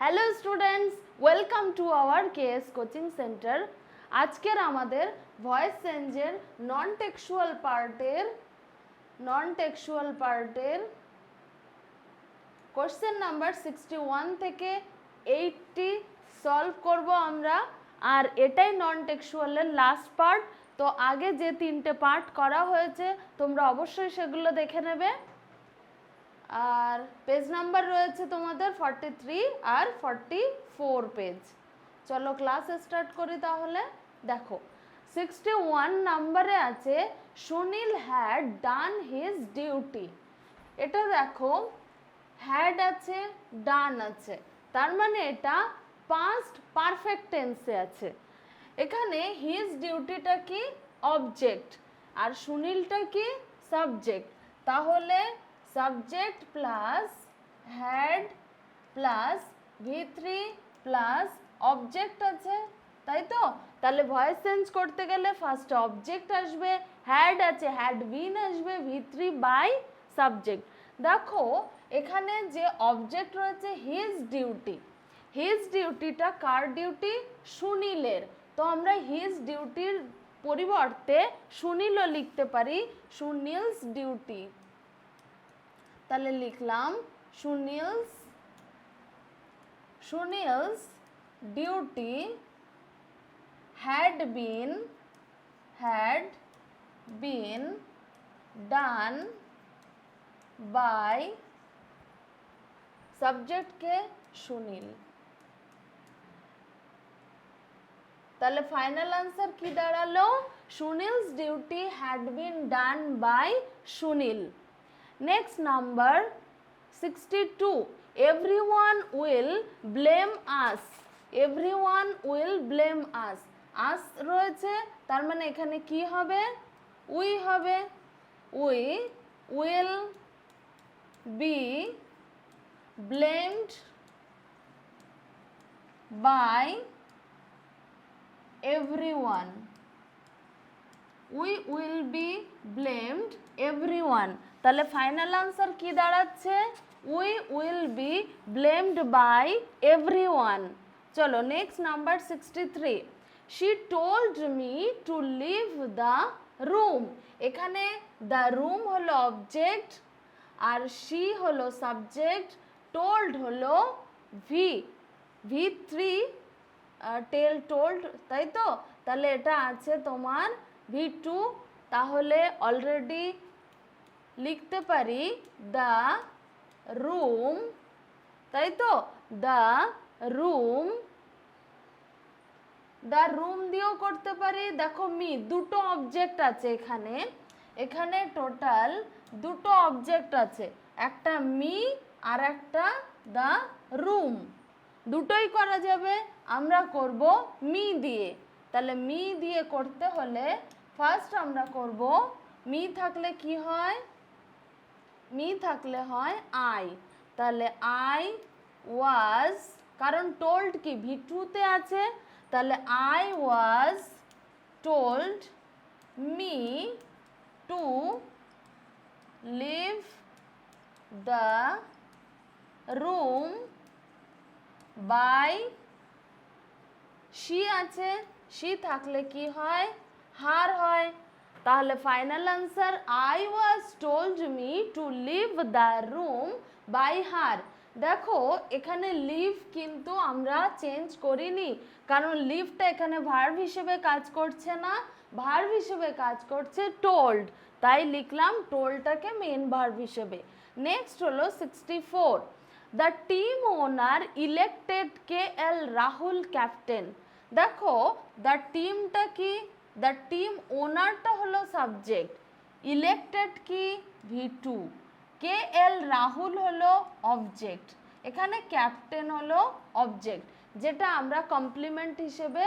Hello students welcome to our KS coaching centre আজকের আমাদের voice চেঞ্জের নন টেক্সুয়াল পার্টের নন টেক্সুয়াল পার্টের কোশ্চেন নাম্বার সিক্সটি ওয়ান থেকে এইটটি সলভ করব আমরা। আর এটাই নন টেক্সুয়ালের লাস্ট পার্ট তো আগে যে তিনটে পার্ট করা হয়েছে, তোমরা অবশ্যই সেগুলো দেখে নেবে। আর পেজ নাম্বার রয়েছে তোমাদের ফর্টি থ্রি আর ফর্টি ফোর পেজ চলো ক্লাস স্টার্ট করি তাহলে। দেখো সিক্সটি ওয়ান নাম্বারে আছে, Sunil had done his duty এটা দেখো হ্যাড আছে ডান আছে। তার মানে এটা পাস্ট পারফেক্ট টেন্সে আছে। এখানে হিজ ডিউটিটা কি? অবজেক্ট আর সুনীলটা কি? সাবজেক্ট তাহলে subject plus had plus V three plus object আছে, তাই তো? তাহলে ভয়েস চেঞ্জ করতে গেলে ফার্স্ট অবজেক্ট আসবে হ্যাড আছে হ্যাড বিন আসবে ভি থ্রি বাই সাবজেক্ট দেখো, এখানে যে অবজেক্ট রয়েছে হিজ ডিউটি হিজ ডিউটিটা কার ডিউটি সুনীলের। তো আমরা হিজ ডিউটির পরিবর্তে সুনীলও লিখতে পারি, সুনীলস ডিউটি তাহলে লিখলাম Sunil's Sunil's duty had been had been done by subject কে? সুনীল। তাহলে ফাইনাল আনসার কি দাঁড়াল? Sunil's duty had been done by Sunil. Sixty two every one will blame us every one will blame us রয়েছে, তার মানে এখানে কি হবে? উই হবে। We will be blamed by everyone. We will be blamed everyone. তাহলে final answer কি দাঁড়াচ্ছে? We will be blamed by everyone চলো next number sixty three she told me to leave the room এখানে the room হলো object আর she হলো subject told হলো V V three tell told তাই তো? তাহলে এটা আছে তোমার ভি টু তাহলে অলরেডি লিখতে পারি দ্য রুম তাই তো? দ্য রুম দ্য রুম দিয়েও করতে পারি। দেখো মি, দুটো অবজেক্ট আছে এখানে। এখানে টোটাল দুটো অবজেক্ট আছে। একটা মি আর একটা দ্য রুম দুটোই করা যাবে। আমরা করব মি দিয়ে। তাহলে মি দিয়ে করতে হলে ফার্স্ট আমরা করব, মি থাকলে কি হয়? মি থাকলে হয় আই। তাহলে আই ওয়াজ, কারণ টোল্ড কি? ভি টুতে আছে। তাহলে I was told me to leave the room by she আছে। শি থাকলে কি হয়? হার হয়। তাহলে final answer I was told me to leave the room by her দেখো, এখানে লিভ কিন্তু আমরা চেঞ্জ করিনি। কারণ লিভটা এখানে ভার্ভ হিসেবে কাজ করছে না ভার্ভ হিসেবে কাজ করছে টোল্ড তাই লিখলাম টোলটাকে মেন ভার্ভ হিসেবে। নেক্সট হলো sixty four the team owner elected K L Rahul captain দেখো দ্য টিমটা কি? দ্য টিম ওনারটা হলো সাবজেক্ট ইলেক্টেড কি? V two K L Rahul হলো অবজেক্ট এখানে ক্যাপ্টেন হলো অবজেক্ট যেটা আমরা কমপ্লিমেন্ট হিসেবে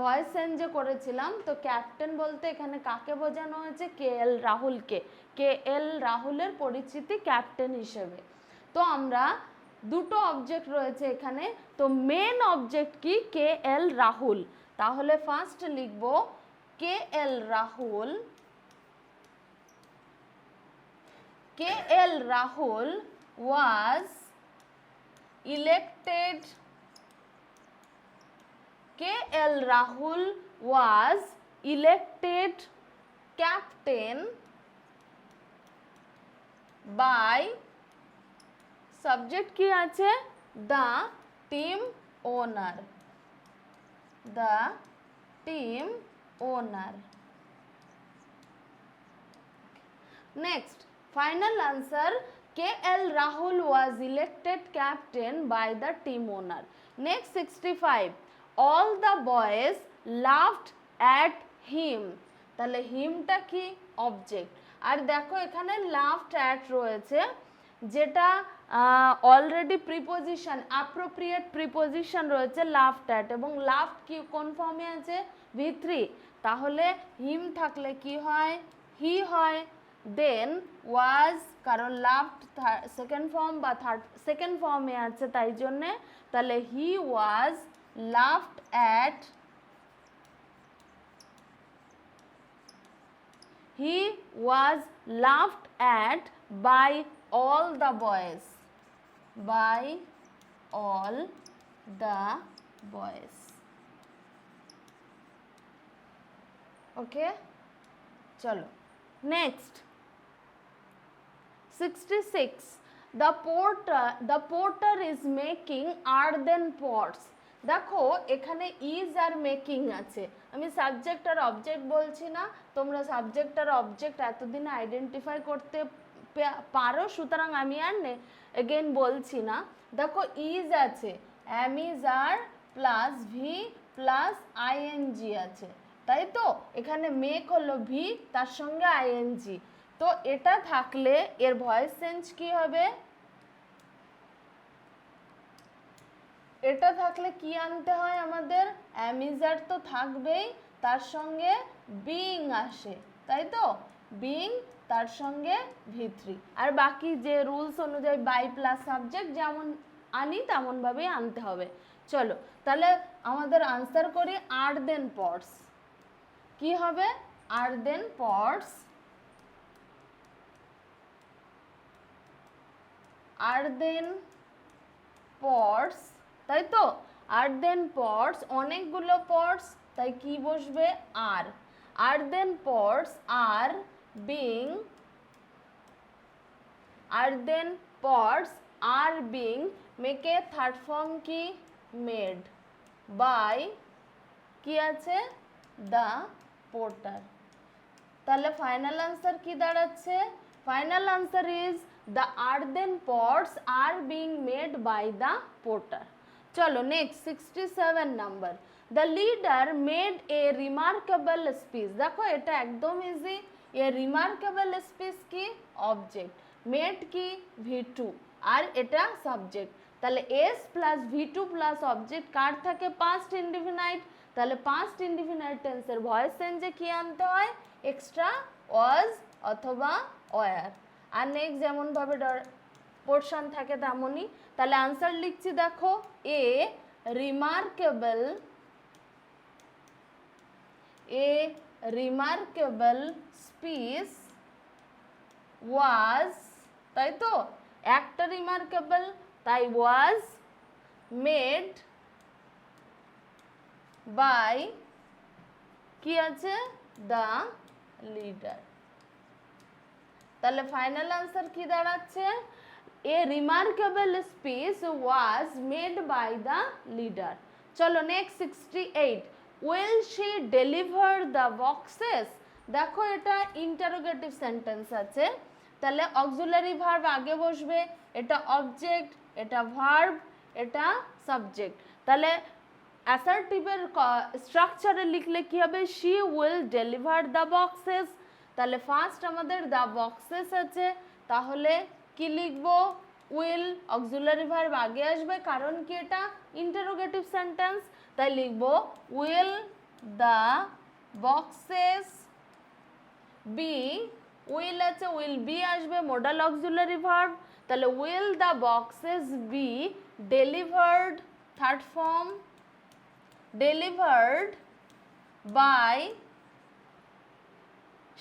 ভয়েস চেঞ্জে করেছিলাম। তো ক্যাপ্টেন বলতে এখানে কাকে বোঝানো হয়েছে? কে এল রাহুলকে। কে এল রাহুলের পরিচিতি ক্যাপ্টেন হিসেবে। তো আমরা দুটো অবজেক্ট রয়েছে এখানে। তো মেন অবজেক্ট কি? কে এল রাহুল। তাহলে ফার্স্ট লিখব K L Rahul K L Rahul was elected K L Rahul was elected captain by subject কি আছে? The team owner the team owner next final answer KL Rahul was elected captain by the team owner next 65 all the boys laughed at him তাহলে হিমটা কি object আর দেখো এখানে laughed at রয়েছে যেটা already preposition appropriate preposition রয়েছে laughed at এবং laughed কি, কোন ফর্মে আছে? ভি থ্রি তাহলে হিম থাকলে কি হয়? হি হয়। দেন ওয়াজ কারণ লাফট সেকেন্ড ফর্ম বা থার্ড সেকেন্ড ফর্মে আছে তাই জন্যে। তাহলে he was laughed at he was laughed at by all the boys by all the boys okay chalo next 66 the porter the porter is making earthen pots দেখো এখানে is are making আছে আমি subject আর object বলছি না তোমরা subject আর object এতদিন আইডেন্টিফাই করতে পারো? সুতরাং আমি আর এগেন বলছি না। দেখো ইজ আছে is are plus V plus ING আছে। তাই তো? এখানে মেক হলো ভি তার সঙ্গে আইএনজি তো এটা থাকলে এর ভয়েস চেঞ্জ কি হবে? এটা থাকলে কি আনতে হয় আমাদের? অ্যামিজার তো থাকবেই, তার সঙ্গে বিং আসে। তাই তো? বিং তার সঙ্গে ভিত্রি। আর বাকি যে রুলস অনুযায়ী বাই প্লাস সাবজেক্ট যেমন আনি, তেমনভাবেই আনতে হবে। চলো, তাহলে আমাদের আনসার করি আর দেন পটস কি হবে? আর দেন পটস আর দেন পটস তাই তো? আর দেন পটস অনেকগুলো পটস তাই কি বসবে? Are. Are then pots are being are then pots are being মেকে third form কি মেড বাই কি আছে? দ্য পোর্টার তাহলে ফাইনাল আনসার কি দাঁড়াচ্ছে? Final answer is the earthen pots are being made by the porter চলো next sixty seven number the leader made a remarkable speech দেখো এটা একদম ইজি এ রিমার্কেবল স্পিচ কি অবজেক্ট মেড কি V two আর এটা সাবজেক্ট তাহলে S plus V two plus object কার থাকে? পাস্ট ইনডিফিনাইট তাহলে পাস্ট ইনডিফিনাইট টেন্সের ভয়েস চেঞ্জে কি আনতে হয়? এক্সট্রা ওয়াজ অথবা ওয়ার আর নেক্সট যেমনভাবে পোর্শন থাকে তেমনই। তাহলে আনসার লিখছি দেখো। A remarkable a remarkable speech was তাই তো? একটা রিমার্কেবল তাই ওয়াজ মেড বাই কি আছে? দ্য লিডার তাহলে ফাইনাল আনসার কি দাঁড়াচ্ছে? A remarkable speech was made by the leader চলো next sixty eight will she deliver the boxes দেখো এটা ইন্টারোগেটিভ সেন্টেন্স আছে। তাহলে অক্সুলারি ভার্ব আগে বসবে, এটা অবজেক্ট এটা ভার্ব এটা সাবজেক্ট তাহলে অ্যাসার্টিভের স্ট্রাকচারে লিখলে কি হবে? She will deliver the boxes তাহলে ফার্স্ট আমাদের দ্য বক্সেস আছে। তাহলে কি লিখব? উইল অক্সিলারি ভার্ব আগে আসবে। কারণ কি এটা? ইন্টারোগেটিভ সেন্টেন্স তাই লিখব will the boxes be will আছে উইল বি আসবে মোডাল অক্সিলারি ভার্ব তাহলে will the boxes be delivered third form delivered by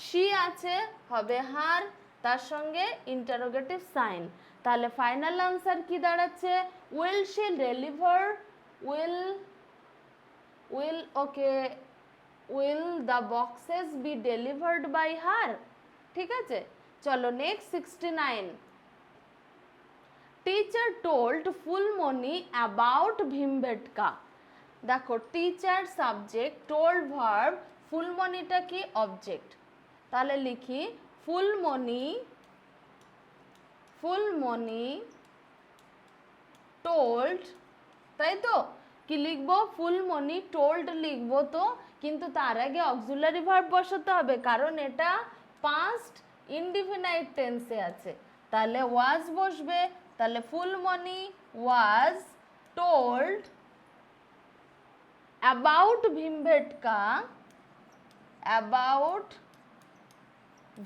she আছে, হবে হার তার সঙ্গে ইন্টারোগেটিভ সাইন তাহলে ফাইনাল আনসার কি দাঁড়াচ্ছে? Will she deliver will will okay will the boxes be delivered by her ঠিক আছে? চলো next sixty nine teacher told Phulmoni about Bhimbetka. দেখো টিচার সাবজেক্ট টোল্ড ভার্ব ফুলমণিটা কি অবজেক্ট তাহলে লিখি, ফুলমণি ফুলমণি টোল্ড তাই তো? কি লিখব? ফুলমণি টোল্ড লিখব তো। কিন্তু তার আগে অক্সিলারি ভার্ব বসাতে হবে, কারণ এটা পাস্ট ইনডিফিনাইট টেন্সে আছে। তাহলে ওয়াজ বসবে, তাহলে Phulmoni was told about Bhimbetka about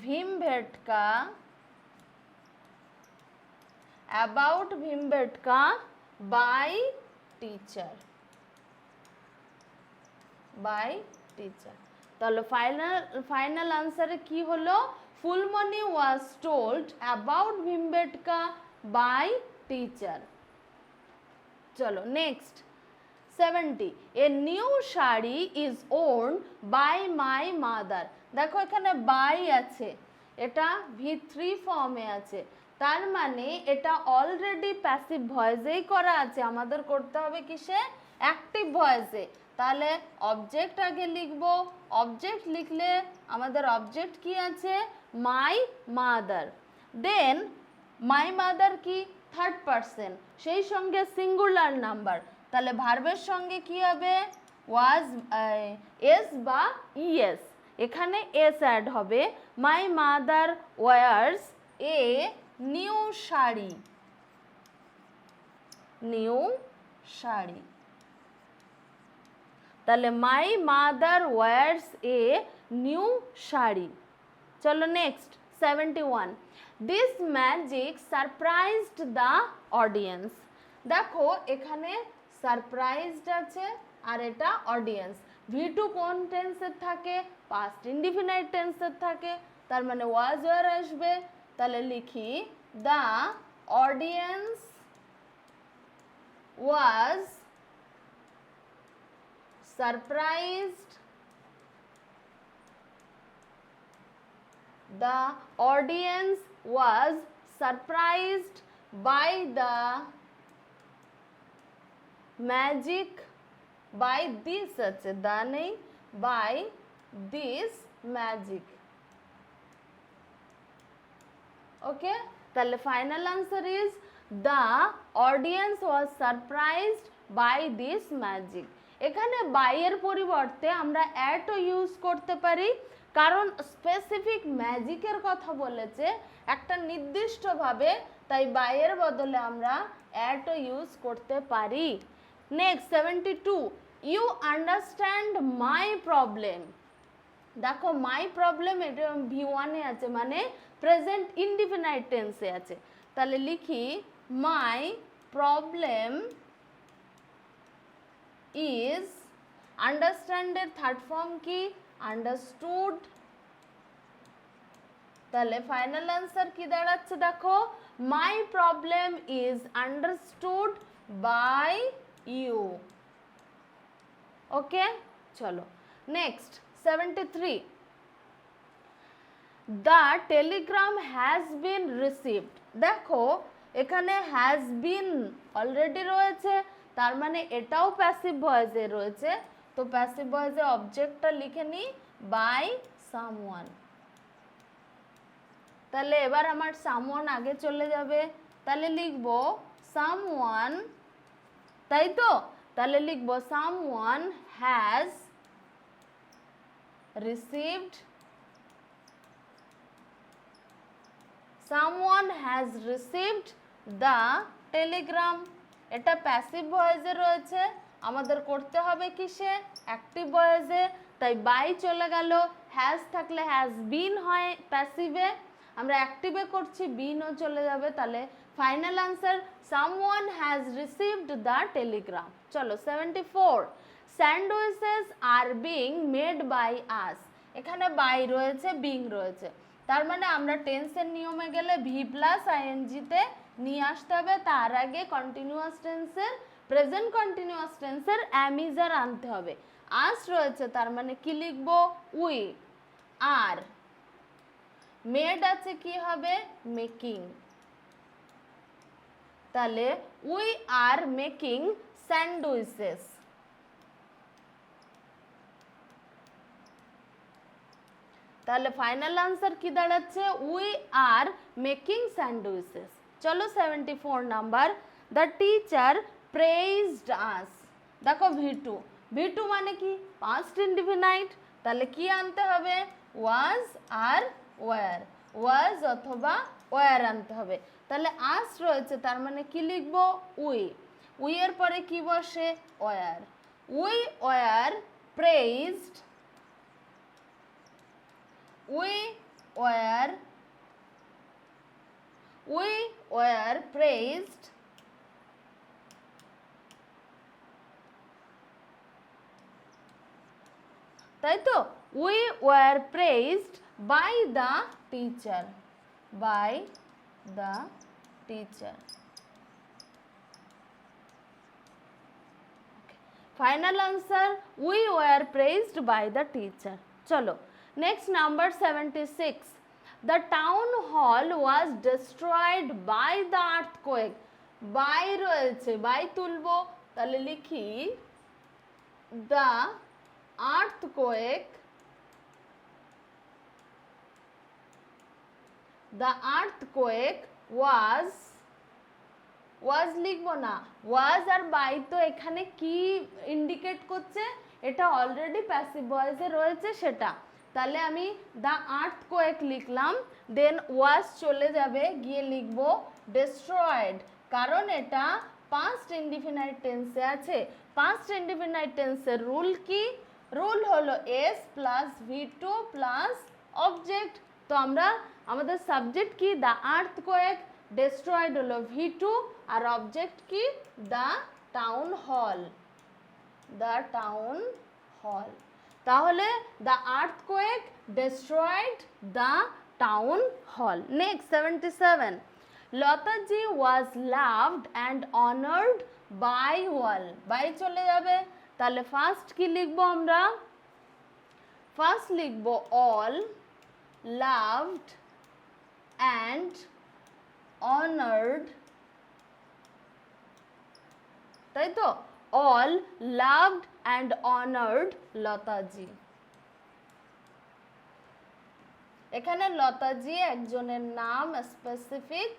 Bhimbetka, about Bhimbetka by teacher by teacher. তাহলে ফাইনাল ফাইনাল আনসারে কি হলো? Phulmoni was told about Bhimbetka by teacher চলো next seventy a new sari is own by my mother দেখো এখানে by আছে, এটা V three ফর্মে আছে। তার মানে এটা অলরেডি প্যাসিভ ভয়েসেই করা আছে। আমাদের করতে হবে কিসে? অ্যাক্টিভ ভয়েসে তাহলে অবজেক্ট আগে লিখব। অবজেক্ট লিখলে আমাদের অবজেক্ট কি আছে? My mother then my mother কি? থার্ড পারসন সেই সঙ্গে সিঙ্গুলার নাম্বার তাহলে ভার্বের সঙ্গে কি হবে? ওয়াজ এস বা ইএস এখানে এস অ্যাড হবে। My mother wears a new sari. New sari. তাহলে my mother wears a new sari. চলো next seventy one this magic surprised the audience দেখো, এখানে সারপ্রাইজড আছে আর এটা অডিয়েন্স ভি টু কোন টেন্সের থাকে? পাস্ট ইনডিফিনাইট টেন্সের থাকে। তার মানে ওয়াজ ওয়ার আসবে। তাহলে লিখি the audience was surprised the audience was surprised by the magic by this আছে দা নেই by this magic ওকে তাহলে final answer is the audience was surprised by this magic এখানে বাইয়ের পরিবর্তে আমরা অ্যাটও ইউজ করতে পারি, কারণ স্পেসিফিক ম্যাজিকের কথা বলেছে, একটা নির্দিষ্টভাবে, তাই বাইয়ের বদলে আমরা অ্যাটও ইউজ করতে পারি। Next seventy two you understand my problem দেখো মাই প্রবলেম এটা ভি ওয়ানে আছে মানে প্রেজেন্ট ইনডিফিনাইট টেন্সে আছে। তাহলে লিখি মাই প্রবলেম ইজ আন্ডারস্ট্যান্ডের থার্ড ফর্ম কি আন্ডারস্টুড তাহলে ফাইনাল আনসার কি দাঁড়াচ্ছে দেখো? My problem is understood by you okay চলো next seventy three the telegram has been received দেখো, এখানে হ্যাজ বিন অলরেডি রয়েছে। তার মানে এটাও প্যাসিভ ভয়েসে রয়েছে। তো প্যাসিভ ভয়েসে অবজেক্টটা লিখে নিই বাই সামওয়ান তাহলে এবার আমার সামওয়ান আগে চলে যাবে। তাহলে লিখব সামওয়ান তাই তো? তাহলে লিখব someone has received, someone has received the telegram এটা প্যাসিভ ভয়েসে রয়েছে, আমাদের করতে হবে কিসে? অ্যাক্টিভ ভয়েসে তাই বাই চলে গেল। হ্যাজ থাকলে হ্যাজ বিন হয় প্যাসিভে আমরা অ্যাক্টিভে করছি বিনও চলে যাবে। তাহলে final answer someone has received the telegram চলো seventy four sandwiches are being made by us এখানে বাই রয়েছে বিং রয়েছে। তার মানে আমরা টেন্সের নিয়মে গেলে ভি প্লাস আইএনজিতে নিয়ে আসতে হবে। তার আগে কন্টিনিউয়াস টেন্সের প্রেজেন্ট কন্টিনিউয়াস টেন্সের অ্যামিজার আনতে হবে। আস রয়েছে তার মানে কি লিখব? We, R. মেড আছে কি হবে? মেকিং তাহলে উই আর মেকিং স্যান্ডউইচেস তাহলে ফাইনাল আনসার কি দাঁড়াচ্ছে? উই আর মেকিং স্যান্ডউইচেস চলো seventy four number the teacher praised us দেখো ভি টু ভি টু মানে কি পাস্ট ইনডিফিনাইট তাহলে কি আনতে হবে ওয়াজ আর ওয়ার ওয়াজ অথবা ওয়ার আনতে হবে তাহলে আস রয়েছে তার মানে কি লিখব উই উই এর পরে কি বসে were we were praised we were we were praised তাই তো we were praised by the teacher by the teacher final answer we were praised by the teacher চলো next number seventy six Town hall was destroyed by the earthquake by রয়েছে by তুলবো, তাহলে লিখি quake the earthquake was was লিখব না ওয়াজ আর by তো এখানে কি ইন্ডিকেট করছে? এটা অলরেডি প্যাসিভ ভয়েসে রয়েছে সেটা। তাহলে আমি দ্য আর্থ কোয়েক লিখলাম দেন ওয়াজ চলে যাবে, গিয়ে লিখব ডিস্ট্রয়েড কারণ এটা পাস্ট ইন্ডিফিনাইট টেন্সে আছে। পাস্ট ইন্ডিফিনাইট টেন্সের রুল কি? রুল হলো S plus V two plus object তো আমরা, আমাদের সাবজেক্ট কি? দ্য আর্থ কোয়েক ডেস্ট্রয়েড হলো ভি টু আর অবজেক্ট কি? The town hall the town hall তাহলে the earthquake destroyed the town hall next seventy seven Lataji was loved and honoured by all by চলে যাবে। তাহলে first কি লিখব আমরা? ফার্স্ট লিখব অল লাভড অ্যান্ড honored. তাই তো? All loved and honoured Lataji. এখানে লতাজি একজনের নাম স্পেসিফিক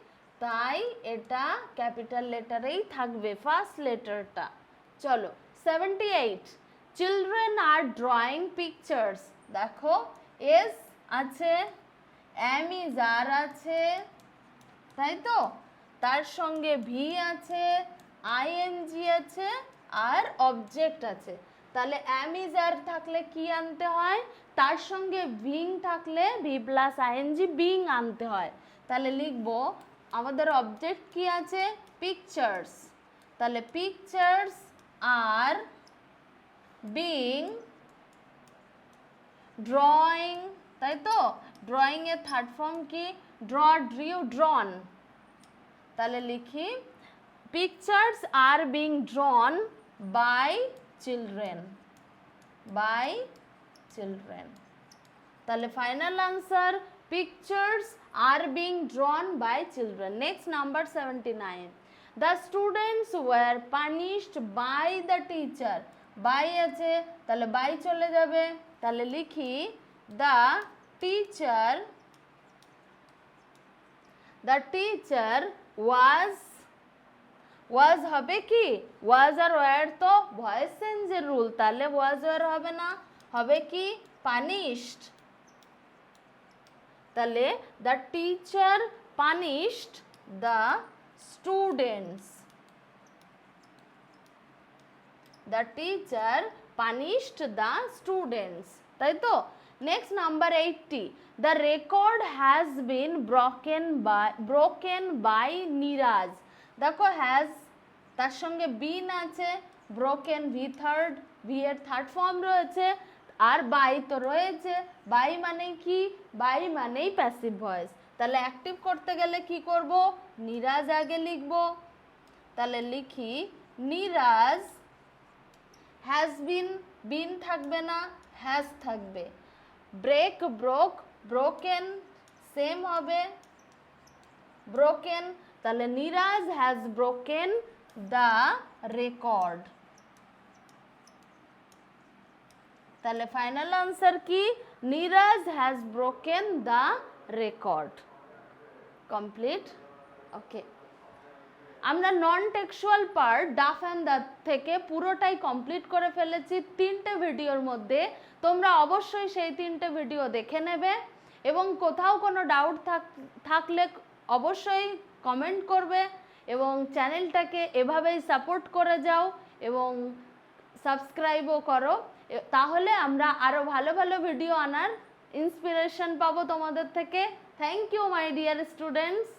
তাই এটা ক্যাপিটাল লেটারেই থাকবে ফার্স্ট লেটারটা চলো seventy eight children are drawing pictures দেখো এস আছে অ্যামিজার আছে, তাই তো? তার সঙ্গে ভি আছে আইএনজি আছে আর অবজেক্ট আছে। তাহলে অ্যামিজার থাকলে কি আনতে হয়? তার সঙ্গে বিং থাকলে ভি প্লাস আইএনজি বিং আনতে হয়। তাহলে লিখব, আমাদের অবজেক্ট কি আছে? পিকচার্স তাহলে পিকচার্স আর বিং ড্রয়িং তাই তো? ড্রয়িং এর থার্ড ফর্ম কি? ড্র ড্রিউ ড্রন তাহলে লিখি pictures are being drawn by children by children তাহলে final answer pictures are being drawn by children next number seventy nine the students were punished by the teacher by আছে, তাহলে by চলে যাবে। তাহলে লিখি the teacher the teacher was was হবে কি? Was আর ওয়ার তো ভয়েস চেঞ্জের রুল তাহলে ওয়াজ ওয়ার হবে না। হবে কি? পানিশড তাহলে the teacher punished the students the teacher punished the students তাই তো? Next number eighty the record has been broken by broken by Neeraj দেখো হ্যাজ তার সঙ্গে বিন আছে ব্রোকেন ভি থার্ড ভি এর থার্ড ফর্ম রয়েছে, আর বাই তো রয়েছে বাই মানে কি? বাই মানেই প্যাসিভ ভয়েস তাহলে অ্যাক্টিভ করতে গেলে কি করব? নিরাজ আগে লিখব। তাহলে লিখি, নিরাজ হ্যাজ বিন বিন থাকবে না হ্যাজ থাকবে। ব্রেক ব্রোক ব্রোকেন সেম হবে। ব্রোকেন তাহলে Neeraj has broken the record তাহলে ফাইনাল আনসার কি? Neeraj has broken the record complete okay আমরা নন টেক্সুয়াল পার্ট ডাফ অ্যান্ড দ্যাট থেকে পুরোটাই কমপ্লিট করে ফেলেছি। তিনটে ভিডিওর মধ্যে তোমরা অবশ্যই সেই তিনটে ভিডিও দেখে নেবে। এবং কোথাও কোনো ডাউট থাকলে অবশ্যই কমেন্ট করবে এবং চ্যানেলটাকে এভাবেই সাপোর্ট করে যাও এবং সাবস্ক্রাইবও করো। তাহলে আমরা আরও ভালো ভালো ভিডিও আনার ইন্সপিরেশন পাবো তোমাদের থেকে। Thank you my dear students